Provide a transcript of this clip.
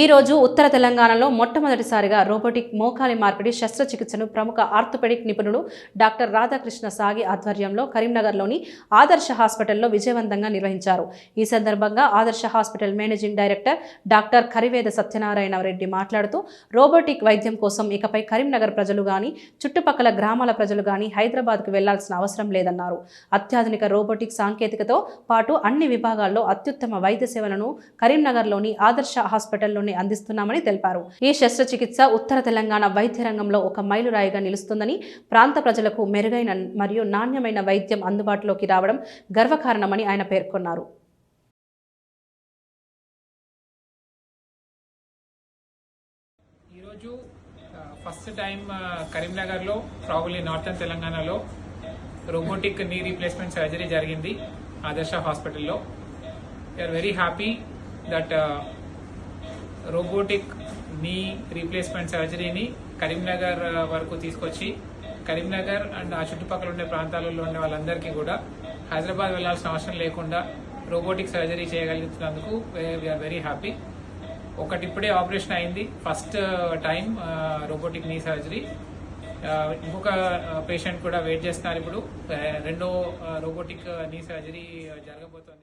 ఈ రోజు ఉత్తర తెలంగాణలో మొట్టమొదటిసారిగా రోబోటిక్ మోకాలి మార్పిడి శస్త్రచికిత్సను ప్రముఖ ఆర్థోపెడిక్ నిపుణుడు డాక్టర్ రాధాకృష్ణ సాగి ఆధ్వర్యంలో కరీంనగర్లోని ఆదర్శ హాస్పిటల్లో విజయవంతంగా నిర్వహించారు. ఈ సందర్భంగా Adarsha hospital managing director doctor Kariveda Satyanarayana Reddy మాట్లాడుతూ రోబోటిక్ వైద్యం కోసం ఇకపై కరీంనగర్ ప్రజలు గాని చుట్టుపక్కల గ్రామాల ప్రజలు గాని హైదరాబాద్కు వెళ్ళాల్సిన అవసరం లేదన్నారు. అత్యాధునిక రోబోటిక్ సాంకేతికతో పాటు అన్ని విభాగాల్లో అత్యుత్తమ వైద్య సేవలను కరీంనగర్లోని ఆదర్శ హాస్పిటల్లోనే అందిస్తున్నామని తెలిపారు. ఈ శస్త్రచికిత్స ఉత్తర తెలంగాణ వైద్య రంగంలో ఒక మైలురాయిగా నిలుస్తుందని ప్రాంత ప్రజలకు మెరుగైన మరియు నాణ్యమైన వైద్యం అందుబాటులోకి రావడం గర్వకారణమని ఆయన పేర్కొన్నారు. ఈరోజు ఫస్ట్ టైం కరీంనగర్లో ప్రాబులీ నార్థన్ తెలంగాణలో రోబోటిక్ నీ రీప్లేస్మెంట్ సర్జరీ జరిగింది ఆదర్శ హాస్పిటల్లో. We are very happy that robotic knee replacement సర్జరీని Karimnagar వరకు తీసుకొచ్చి కరీంనగర్ అండ్ ఆ చుట్టుపక్కల ఉండే ప్రాంతాలలో ఉండే వాళ్ళందరికీ కూడా హైదరాబాద్ వెళ్ళాల్సిన అవసరం లేకుండా రోబోటిక్ సర్జరీ చేయగలుగుతున్నందుకు వీఆర్ వెరీ హ్యాపీ ఒకటి ఇప్పుడే ఆపరేషన్ అయింది. First time robotic knee surgery ఇంకొక పేషెంట్ కూడా వెయిట్ చేస్తున్నారు ఇప్పుడు. రెండో రోబోటిక్ నీ సర్జరీ జరగబోతోంది.